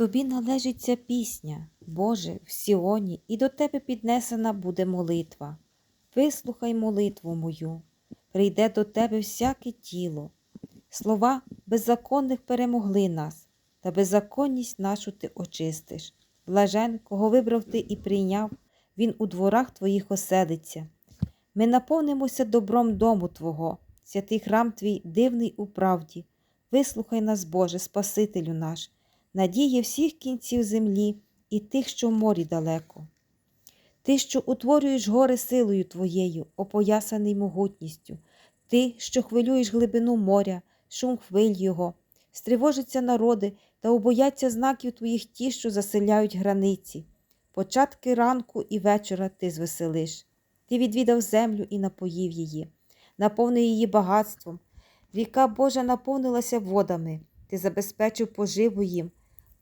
Тобі належить ця пісня, Боже, в Сіоні, і до Тебе піднесена буде молитва. Вислухай молитву мою, прийде до Тебе всяке тіло. Слова беззаконних перемогли нас, та беззаконність нашу ти очистиш. Блажен, кого вибрав ти і прийняв, він у дворах твоїх оселиться. Ми наповнимося добром дому Твого, святий храм Твій дивний у правді. Вислухай нас, Боже, Спасителю наш, надія всіх кінців землі і тих, що в морі далеко. Ти, що утворюєш гори силою Твоєю, опоясаний могутністю, ти, що хвилюєш глибину моря, шум хвиль його, стривожаться народи та убояться знаків Твоїх ті, що заселяють границі. Початки ранку і вечора ти звеселиш. Ти відвідав землю і напоїв її, наповнив її багатством. Ріка Божа наповнилася водами, ти забезпечив поживу їм,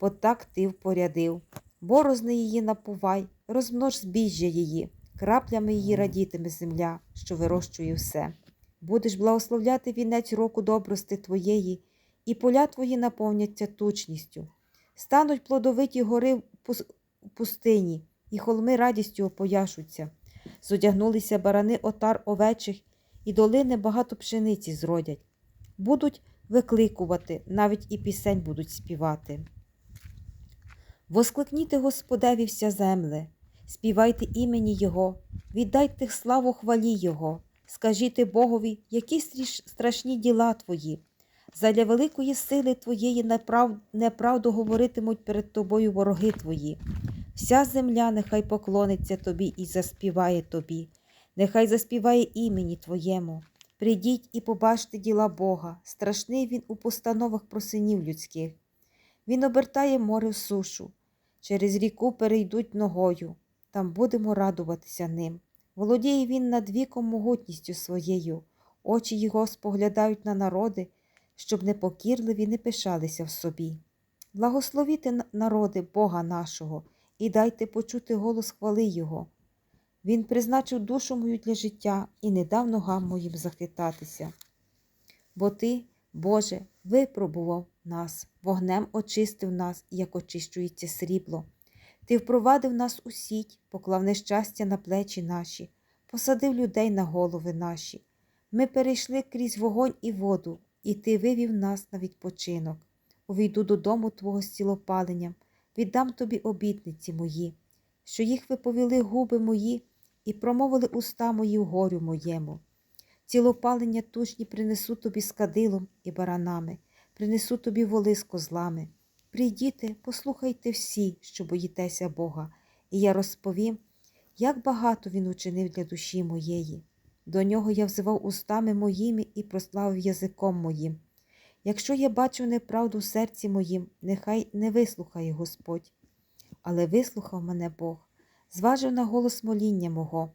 бо так ти впорядив. Борозни її напувай, розмнож збіжжя її, краплями її радітиме земля, що вирощує все. Будеш благословляти вінець року добрости твоєї, і поля твої наповняться тучністю. Стануть плодовиті гори в в пустині, і холми радістю опояшуться. Зодягнулися барани отар овечих, і долини багато пшениці зродять. Будуть викликувати, навіть і пісень будуть співати. Воскликніте Господеві вся земле, співайте імені Його, віддайте славу хвалі Його, скажіть Богові, які страшні діла Твої. Задля великої сили Твоєї неправ... неправду говоритимуть перед Тобою вороги Твої. Вся земля нехай поклониться Тобі і заспіває Тобі, нехай заспіває імені Твоєму. Прийдіть і побачте діла Бога, страшний Він у постановах про синів людських. Він обертає море в сушу, через ріку перейдуть ногою, там будемо радуватися ним. Володіє він над віком могутністю своєю, очі його споглядають на народи, щоб непокірливі не пишалися в собі. Благословіте народи Бога нашого і дайте почути голос хвали Його. Він призначив душу мою для життя і не дав ногам моїм захитатися. Бо ти, Боже, випробував нас, вогнем очистив нас, як очищується срібло. Ти впровадив нас у сіть, поклав нещастя на плечі наші, посадив людей на голови наші. Ми перейшли крізь вогонь і воду, і ти вивів нас на відпочинок. Увійду додому Твого з цілопаленням, віддам тобі обітниці мої, що їх виповіли губи мої і промовили уста мої в горю моєму. Цілопалення тучні принесу тобі з кадилом і баранами, принесу тобі воли з козлами. Прийдіте, послухайте всі, що боїтеся Бога, і я розповім, як багато він учинив для душі моєї. До нього я взивав устами моїми і прославив язиком моїм. Якщо я бачу неправду в серці моїм, нехай не вислухає Господь. Але вислухав мене Бог, зважив на голос моління мого,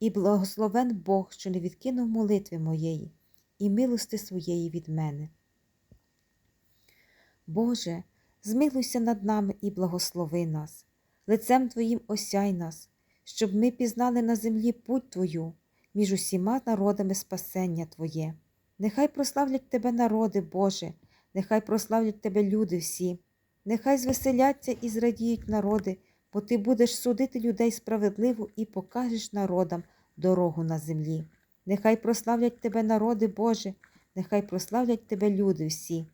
і благословен Бог, що не відкинув молитви моєї, і милости своєї від мене. Боже, змилуйся над нами і благослови нас, лицем Твоїм осяй нас, щоб ми пізнали на землі путь Твою, між усіма народами спасення Твоє. Нехай прославлять Тебе народи, Боже, нехай прославлять Тебе люди всі, нехай звеселяться і зрадіють народи, бо Ти будеш судити людей справедливо і покажеш народам дорогу на землі. Нехай прославлять Тебе народи, Боже, нехай прославлять Тебе люди всі.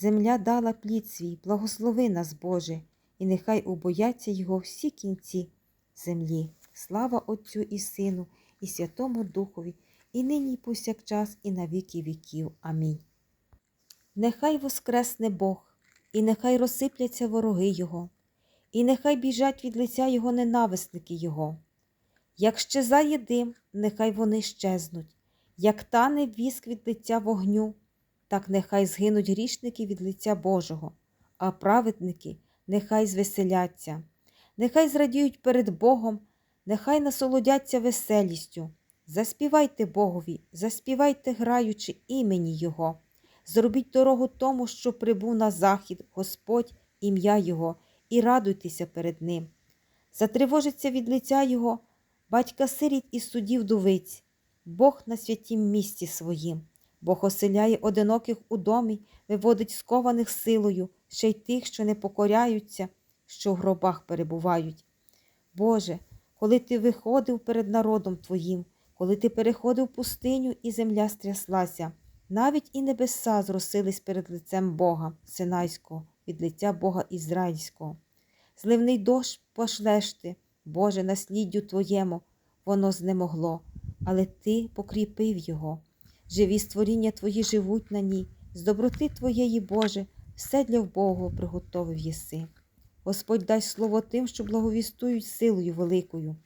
Земля дала плід свій, благослови нас, Боже, і нехай убояться його всі кінці землі. Слава Отцю і Сину, і Святому Духові, і нині, і повсякчас, і на віки віків. Амінь. Нехай воскресне Бог, і нехай розсипляться вороги Його, і нехай біжать від лиця Його ненависники Його. Як щезає дим, нехай вони щезнуть, як тане віск від лиця вогню, так нехай згинуть грішники від лиця Божого, а праведники нехай звеселяться, нехай зрадіють перед Богом, нехай насолодяться веселістю. Заспівайте Богові, заспівайте, граючи імені Його. Зробіть дорогу тому, що прибув на захід, Господь, ім'я Його, і радуйтеся перед Ним. Затривожиться від лиця Його, батька сиріт і судів дувиць, Бог на святім місці своїм, Бог оселяє одиноких у домі, виводить скованих силою, ще й тих, що не покоряються, що в гробах перебувають. Боже, коли ти виходив перед народом Твоїм, коли ти переходив пустиню і земля стряслася, навіть і небеса зросились перед лицем Бога Синайського, від лиця Бога Ізраїльського. Зливний дощ пошлеш ти, Боже, насліддю Твоєму, воно знемогло, але Ти покріпив його. Живі створіння Твої живуть на ній, з доброти Твоєї, Боже, все для вбогого приготовив єси. Господь дай слово тим, що благовістують силою великою.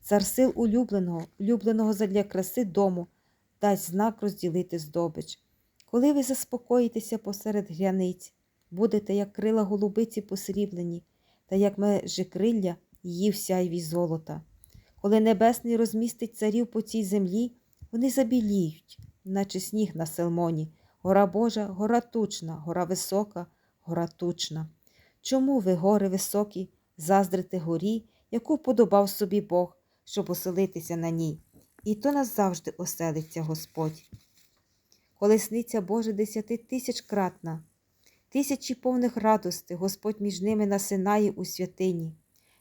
Цар сил улюбленого, улюбленого задля краси дому, дасть знак розділити здобич. Коли ви заспокоїтеся посеред гряниць, будете, як крила голубиці посріблені, та як межикрилля її в сяйві золота. Коли небесний розмістить царів по цій землі, вони забіліють, наче сніг на селмоні, гора Божа, гора тучна, гора висока, гора тучна. Чому ви, гори високі, заздрите горі, яку подобав собі Бог, щоб оселитися на ній? І то назавжди оселиться Господь. Колесниця Божа десяти тисяч кратна, тисячі повних радости Господь між ними насинає у святині.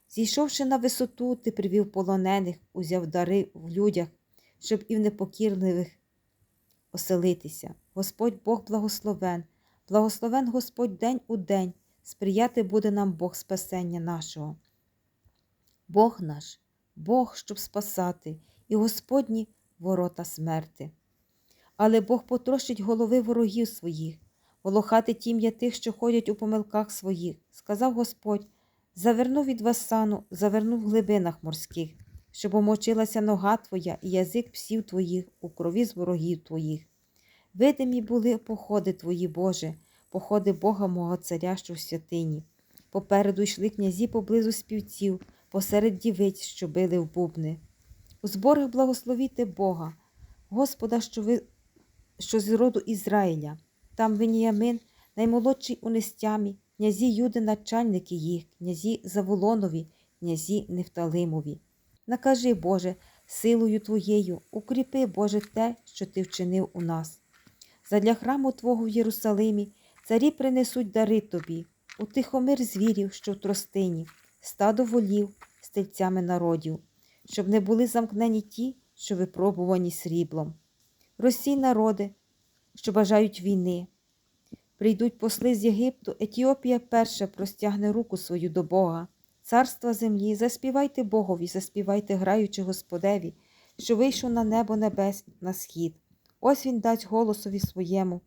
Зійшовши на висоту, ти привів полонених, узяв дари в людях, щоб і в непокірливих оселитися. Господь Бог благословен, благословен Господь день у день, сприяти буде нам Бог спасення нашого. Бог наш, Бог, щоб спасати, і Господні ворота смерти. Але Бог потрощить голови ворогів своїх, волохати тім'я тих, що ходять у помилках своїх, сказав Господь, завернув від вас сану, завернув в глибинах морських, щоб омочилася нога твоя і язик псів твоїх у крові з ворогів твоїх. Видимі були походи твої, Боже, походи Бога мого царя, що в святині. Попереду йшли князі поблизу співців, посеред дівиць, що били в бубни. У зборах благословіте Бога, Господа, що ви що з роду Ізраїля. Там Веніямин, наймолодший у нестямі, князі Юди, начальники їх, князі Заволонові, князі Нефталимові. Накажи, Боже, силою Твоєю, укріпи, Боже, те, що Ти вчинив у нас. Задля храму Твого в Єрусалимі царі принесуть дари Тобі, утихомир звірів, що в тростині, стадо волів з тельцями народів, щоб не були замкнені ті, що випробувані сріблом. Росій народи, що бажають війни. Прийдуть посли з Єгипту, Етіопія перша простягне руку свою до Бога. Царства землі, заспівайте Богові, заспівайте, граючи Господеві, що вийшов на небо небес на схід. Ось він дасть голосові своєму,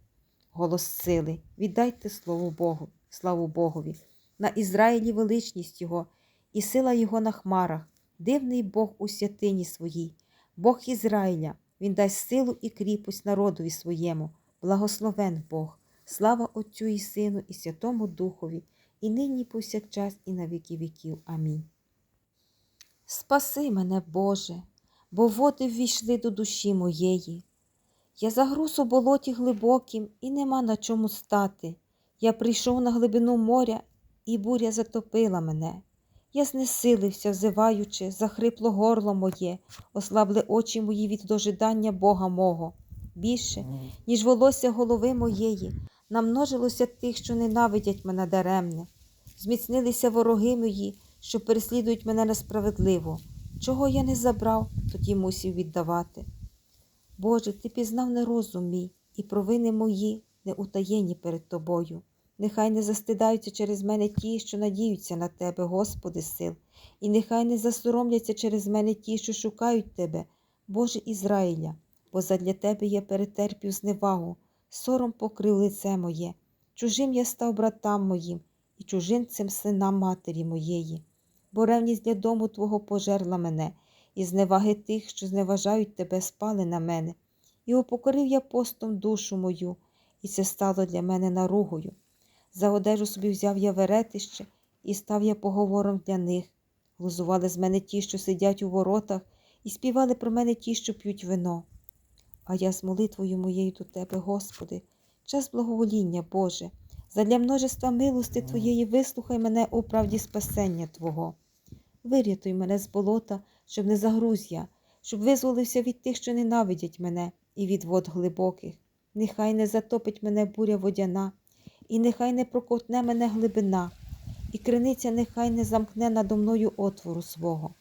голос сили. Віддайте слово Богу, славу Богові, на Ізраїлі величність Його, і сила Його на хмарах, дивний Бог у святині своїй, Бог Ізраїля. Він дасть силу і кріпость народові своєму, благословен Бог, слава Отцю і Сину, і Святому Духові, і нині, і повсякчас, і на віки віків. Амінь. Спаси мене, Боже, бо води ввійшли до душі моєї. Я загруз у болоті глибокім, і нема на чому стати. Я прийшов на глибину моря, і буря затопила мене. Я знесилився, взиваючи, захрипло горло моє, ослабли очі мої від дожидання Бога мого. Більше, ніж волосся голови моєї, намножилося тих, що ненавидять мене даремне. Зміцнилися вороги мої, що переслідують мене несправедливо. Чого я не забрав, тоді мусів віддавати. Боже, ти пізнав нерозум мій, і провини мої не утаєні перед тобою. Нехай не застидаються через мене ті, що надіються на Тебе, Господи сил, і нехай не засоромляться через мене ті, що шукають Тебе, Боже Ізраїля, бо задля Тебе я перетерпів зневагу, сором покрив лице моє, чужим я став братам моїм і чужинцем синам матері моєї, бо ревність для дому Твого пожерла мене, і зневаги тих, що зневажають Тебе, спали на мене, і упокорив я постом душу мою, і це стало для мене наругою. За одежу собі взяв я веретище, і став я поговором для них. Глузували з мене ті, що сидять у воротах, і співали про мене ті, що п'ють вино. А я з молитвою моєю до Тебе, Господи, час благовоління, Боже, задля множества милости Твоєї вислухай мене у правді спасення Твого. Вирятуй мене з болота, щоб не загруз я, щоб визволився від тих, що ненавидять мене, і від вод глибоких. Нехай не затопить мене буря водяна, і нехай не прокотне мене глибина, і криниця нехай не замкне надо мною отвору свого.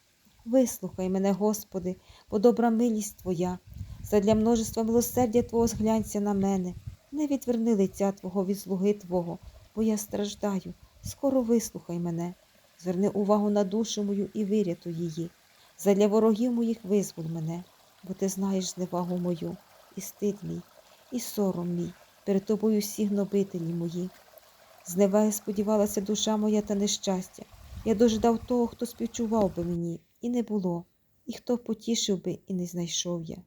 Вислухай мене, Господи, бо добра милість Твоя, задля множества милосердя Твого зглянься на мене. Не відверни лиця Твого від слуги Твого, бо я страждаю. Скоро вислухай мене. Зверни увагу на душу мою і вирятуй її. Задля ворогів моїх визволь мене, бо ти знаєш зневагу мою, і стид мій, і сором мій, перед тобою всі гнобителі мої. Зневаги сподівалася душа моя та нещастя. Я дожидав того, хто співчував би мені, і не було, і хто потішив би, і не знайшов я.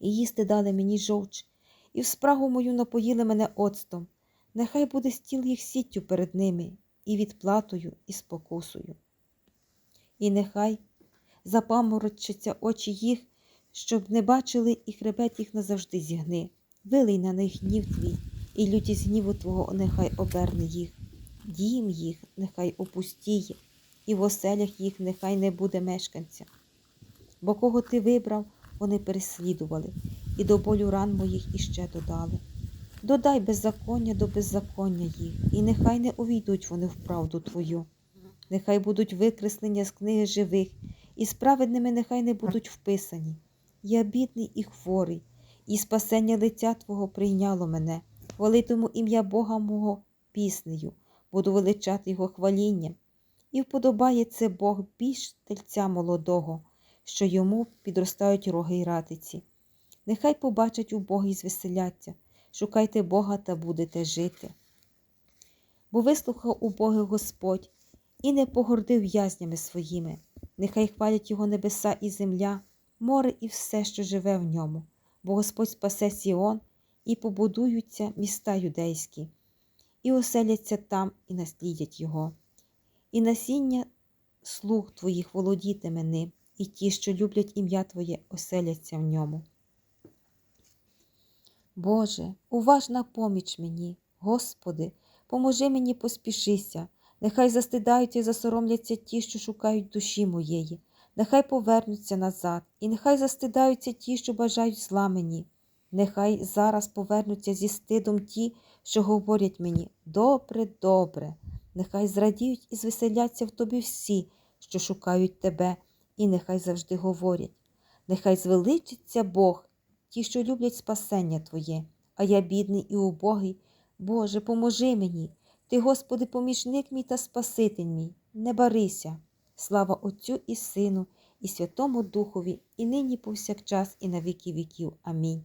І їсти дали мені жовч, і в спрагу мою напоїли мене оцтом. Нехай буде стіл їх сіттю перед ними, і відплатою, і спокусою. І нехай запаморочаться очі їх, щоб не бачили, і хребет їх назавжди зігни. Вилий на них гнів твій, і лютість гніву Твого нехай оберне їх. Дім їх нехай опустіє, і в оселях їх нехай не буде мешканця. Бо кого ти вибрав, вони переслідували, і до болю ран моїх іще додали. Додай беззаконня до беззаконня їх, і нехай не увійдуть вони в правду Твою. Нехай будуть викреслення з книги живих, і справедними нехай не будуть вписані. Я бідний і хворий, і спасення лиця Твого прийняло мене, хвалитиму ім'я Бога мого піснею, буду величати Його хвалінням. І вподобає це Бог більш тельця молодого, що йому підростають роги й ратиці. Нехай побачать у Бога і звеселяться, шукайте Бога та будете жити. Бо вислухав у Боги Господь і не погордив в'язнями своїми. Нехай хвалять його небеса і земля, море і все, що живе в ньому, бо Господь спасе Сіон, і побудуються міста юдейські, і оселяться там, і наслідять його. І насіння слуг твоїх володітиме ним, і ті, що люблять ім'я Твоє, оселяться в ньому. Боже, уважна поміч мені, Господи, поможи мені поспішися, нехай застидаються і засоромляться ті, що шукають душі моєї, нехай повернуться назад, і нехай застидаються ті, що бажають зла мені. Нехай зараз повернуться зі стидом ті, що говорять мені добре, добре. Нехай зрадіють і звеселяться в тобі всі, що шукають тебе, і нехай завжди говорять. Нехай звеличиться Бог, ті, що люблять спасення Твоє, а я бідний і убогий. Боже, поможи мені. Ти, Господи, помічник мій та Спаситель мій, не барися. Слава Отцю і Сину, і Святому Духові, і нині повсякчас, і на віки віків. Амінь.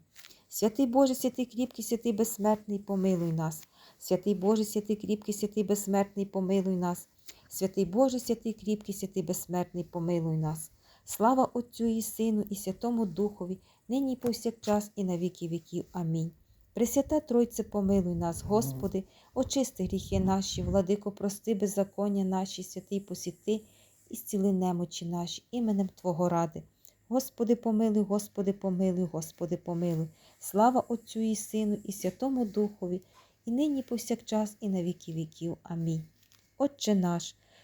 Святий Боже, святий кріпкий, святий безсмертний, помилуй нас. Святий Боже, святий кріпкий, святий безсмертний, помилуй нас. Святий Боже, святий кріпкий, святий безсмертний, помилуй нас. Слава Отцю і Сину, і Святому Духові, нині і повсякчас, і на віки віків. Амінь. Пресвята Тройце, помилуй нас, Господи, очисти гріхи наші, владико, прости, беззаконня наші, святий посіти, і зціли немочі наші, іменем Твого ради. Господи, помилуй, Господи, помилуй, Господи, помилуй. Слава Отцю і Сину, і Святому Духові, і нині повсякчас, і на віки віків. Амінь. Отче наш,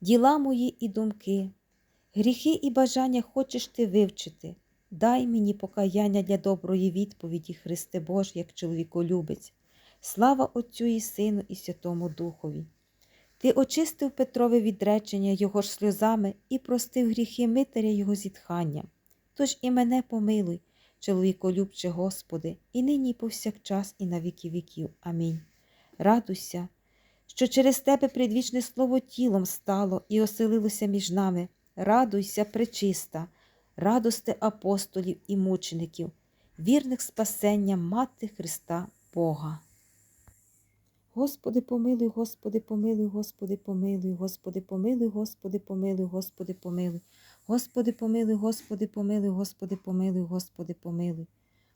Діла мої і думки, гріхи і бажання хочеш ти вивчити. Дай мені покаяння для доброї відповіді, Христе Боже, як чоловіколюбець. Слава Отцю і Сину, і Святому Духові. Ти очистив Петрове відречення його ж сльозами і простив гріхи митаря його зітханням. Тож і мене помилуй, чоловіколюбче Господи, і нині, повсякчас, і на віки віків. Амінь. Радуйся, що через тебе предвічне слово тілом стало і оселилося між нами. Радуйся, пречиста, радости апостолів і мучеників, вірних спасення Мати Христа Бога. Господи, помилуй, Господи, помилуй, Господи, помилуй, Господи, помилуй, Господи, помилуй, Господи, помилуй. Господи, помилуй, Господи, помилуй, Господи, помилуй, Господи, помилуй.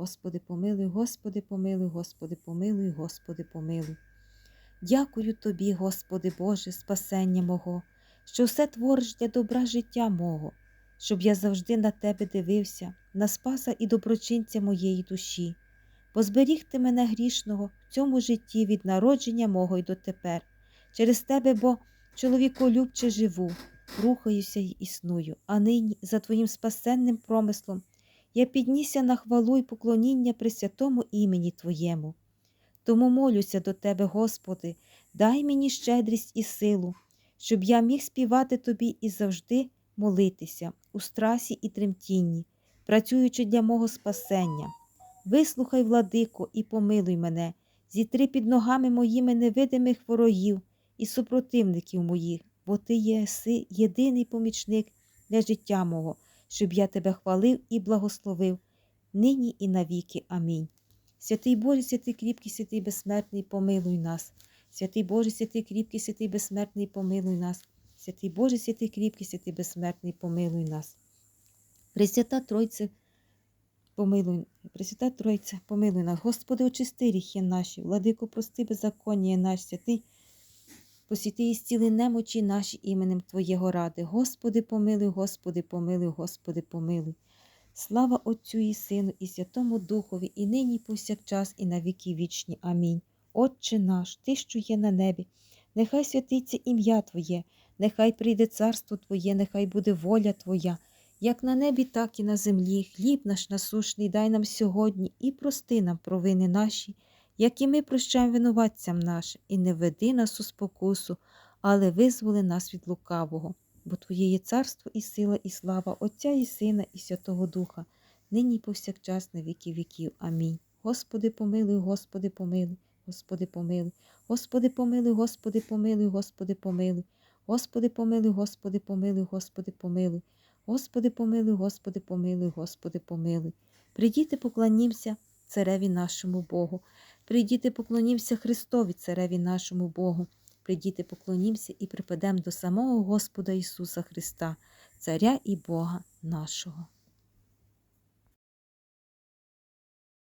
Господи, помилуй, Господи, помилуй, Господи, помилуй, Господи, помилуй. Дякую Тобі, Господи Боже, спасення мого, що все твориш для добра життя мого, щоб я завжди на Тебе дивився, на спаса і доброчинця моєї душі, позберігти мене грішного в цьому житті від народження мого й дотепер. Через Тебе, бо чоловіколюбче живу, рухаюся й існую, а нині за Твоїм спасенним промислом я піднісся на хвалу й поклоніння при святому імені Твоєму. Тому молюся до Тебе, Господи, дай мені щедрість і силу, щоб я міг співати Тобі і завжди молитися у страсі і тремтінні, працюючи для мого спасення. Вислухай, владико, і помилуй мене, зітри під ногами моїми невидимих ворогів і супротивників моїх, бо Ти єси єдиний помічник для життя мого, щоб я Тебе хвалив і благословив, нині і навіки. Амінь. Святий Боже, святий кріпкий, святий безсмертний, помилуй нас. Святий Боже, святий кріпкий, святий безсмертний, помилуй нас. Святий Боже, святий кріпкий, святий безсмертний, помилуй нас. Пресвята Тройце, помилуй, Пресвята Тройце, помилуй нас. Господи, очисти ріхи наші, владико, прости беззаконня наш, святий, посвяти і зціли немочі наші іменем Твоєго ради. Господи, помилуй, Господи, помилуй, Господи, помилуй. Слава Отцю і Сину, і Святому Духові, і нині, і повсякчас, і на віки вічні. Амінь. Отче наш, Ти, що є на небі, нехай святиться ім'я Твоє, нехай прийде царство Твоє, нехай буде воля Твоя, як на небі, так і на землі. Хліб наш насушний дай нам сьогодні і прости нам провини наші, як і ми прощаємо винуватцям нашим, і не веди нас у спокусу, але визволи нас від лукавого бо Твоє є царство і сила, і слава Отця і Сина, і Святого Духа, нині і повсякчас на віки віків. Амінь. Господи, помилуй, Господи, помилуй, Господи, помилуй, Господи, помилуй, Господи, помилуй, Господи, помилуй, Господи, помилуй, Господи, помилуй, Господи, помилуй, Господи, помилуй, Господи, помилуй, Господи, помилуй. Прийдіте, поклонімся цареві нашому Богу. Прийдіте, поклонімся Христові, цареві нашому Богу. Прийдіте, поклонімся і припадемо до самого Господа Ісуса Христа, Царя і Бога нашого.